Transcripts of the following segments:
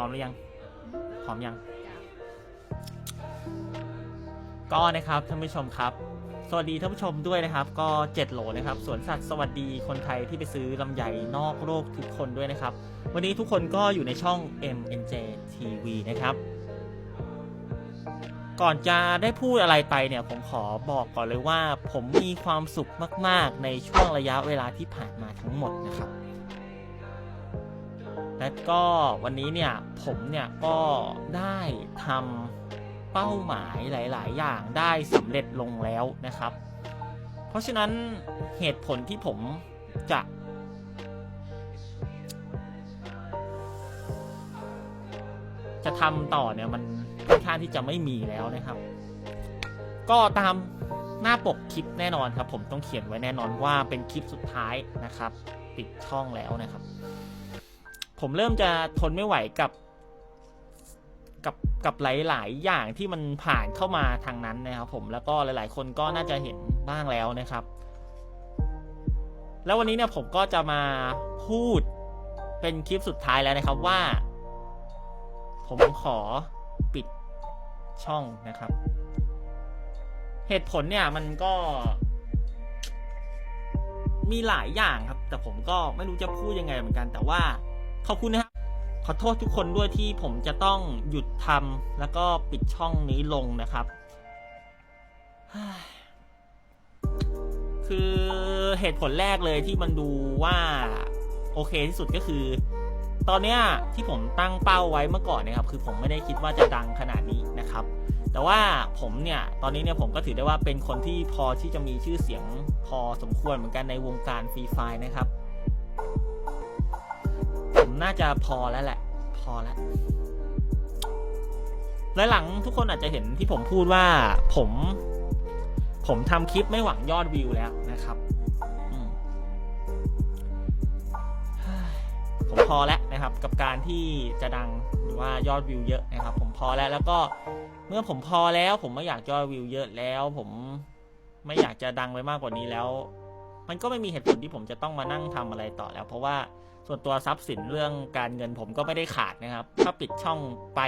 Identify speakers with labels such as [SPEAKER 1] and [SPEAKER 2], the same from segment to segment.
[SPEAKER 1] ร้อมหรือยังพร้อมยัง ก็นะครับท่านผู้ชมครับ สวัสดีท่านผู้ชมด้วยนะครับ ก็7โหลนะครับสวนสัตว์สวัสดีคนไทยที่ไปซื้อลำไยนอกโลกทุกคนด้วยนะครับ วันนี้ทุกคนก็อยู่ในช่อง MNJ TV นะครับ ก่อนจะได้พูดอะไรไปเนี่ยผมขอบอกก่อนเลยว่า ผมมีความสุขมาก ๆ ในช่วงระยะเวลาที่ผ่านมาทั้งหมดนะครับและ ก็วันนี้เนี่ยผมเนี่ยก็ได้ทำเป้าหมายหลาย ๆ อย่างได้สำเร็จลงแล้วนะครับ เพราะฉะนั้นเหตุผลที่ผมจะจะทำต่อเนี่ยมันค่อนข้างที่จะไม่มีแล้วนะครับ ก็ตามหน้าปกคลิปแน่นอนครับ ผมต้องเขียนไว้แน่นอนว่าเป็นคลิปสุดท้ายนะครับ ปิดช่องแล้วนะครับ ผมเริ่มจะทนไม่ไหวกับกับกับหลาย ๆ อย่างที่มันผ่านเข้ามาทางนั้นนะครับผมแล้วก็หลาย ๆ คนก็น่าจะเห็นบ้างแล้วนะครับ แล้ววันนี้เนี่ยผมก็จะมาพูดเป็นคลิปสุดท้ายแล้วนะครับว่า ผมขอปิดช่องนะครับ เหตุผลเนี่ยมันก็ มีหลายอย่างครับ แต่ผมก็ไม่รู้จะพูดยังไงเหมือนกันแต่ว่า ขอบคุณนะครับ ขอโทษทุกคนด้วยที่ผมจะต้องหยุดทำแล้วก็ปิดช่องนี้ลงนะครับ คือเหตุผลแรกเลยที่มันดูว่า โอเคที่สุดก็คือ ตอนเนี้ยที่ผมตั้งเป้าไว้เมื่อก่อนนะครับ คือผมไม่ได้คิดว่าจะดังขนาดนี้นะครับ แต่ว่าผมเนี่ยตอนนี้เนี่ยผมก็ถือได้ว่าเป็นคนที่พอที่จะมีชื่อเสียงพอสมควรเหมือนกันในวงการฟรีไฟนะครับ น่าจะพอแล้วแหละ พอแล้วและหลังทุกคนอาจจะเห็นที่ผมพูดว่าผม ผมทำคลิปไม่หวังยอดวิวแล้วนะครับผมพอแล้วนะครับ กับการที่จะดังหรือว่ายอดวิวเยอะนะครับ ผมพอแล้วแล้วก็เมื่อผมพอแล้ว ผมไม่อยากยอดวิวเยอะแล้ว ผมไม่อยากจะดังไปมากกว่านี้แล้ว มันก็ไม่มีเหตุผลที่ผมจะต้องมานั่งทำอะไรต่อแล้ว เพราะว่าส่วนตัวทรัพย์สินเรื่องการเงินผมก็ไม่ได้ขาดนะครับ ถ้าปิดช่องไป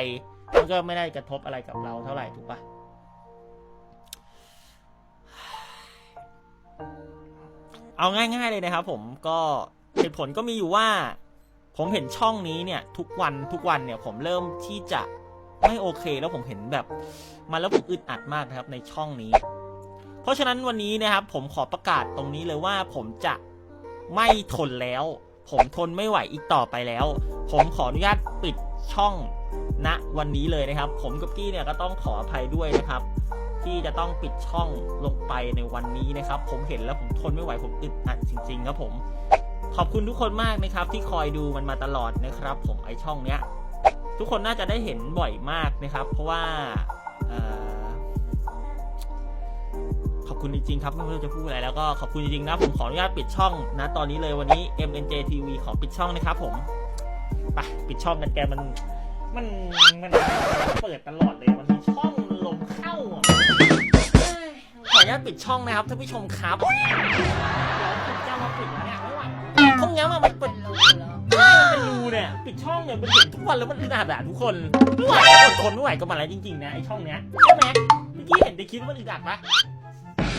[SPEAKER 1] มันก็ไม่ได้กระทบอะไรกับเราเท่าไหร่ถูกปะเอาง่าย ๆ เลยนะครับ ผมก็เหตุผลก็มีอยู่ว่า ผมเห็นช่องนี้เนี่ย ทุกวันทุกวันเนี่ย ผมเริ่มที่จะไม่โอเค แล้วผมเห็นแบบมันแล้วผมอึดอัดมากนะครับ ในช่องนี้ เพราะฉะนั้นวันนี้นะครับผมขอประกาศตรงนี้เลยว่าผมจะไม่ทนแล้ว ผมทนไม่ไหวอีกต่อไปแล้ว ผมขออนุญาตปิดช่องณวันนี้เลยนะครับ ผมกับกี้เนี่ยก็ต้องขออภัยด้วยนะครับ ที่จะต้องปิดช่องลงไปในวันนี้นะครับ ผมเห็นแล้วผมทนไม่ไหวผมอึดอัดจริง ๆ ครับผม ขอบคุณทุกคนมากนะครับ ที่คอยดูมันมาตลอดนะครับ ผมไอช่องเนี้ย ทุกคนน่าจะได้เห็นบ่อยมากนะครับ เพราะว่าเอ่อ อบคุณจริงๆครับไม่รู้จะพูดอะไรแล้วก็ขอบคุณจริงๆนะผมขออนุญาตปิดช่องนะตอนนี้เลยวันนี้ MNJ TV ขอปิดช่องนะครับผมไปปิดช่องกันแกมันมันมันเปิดตลอดเลยมันมีช่องลมเข้าอะเอ้ยขออนุญาตปิดช่องนะครับท่านผู้ชมครับเดี๋ยวผมจะมาปิดแล้วเนี่ยไม่ไหวห้องเนี้ยมันมันเปิดใช่มันเป็นรูเนี่ยปิดช่องเนี่ยมันเห็นทุกวันแล้วมันอึดอัดอะทุกคนไม่ไหวอดทนไม่ไหวกับมันแล้วจริงๆนะไอช่องเนี้ยใช่ไหมเมื่อกี้เห็นในคลิปมันอึดอัดปะ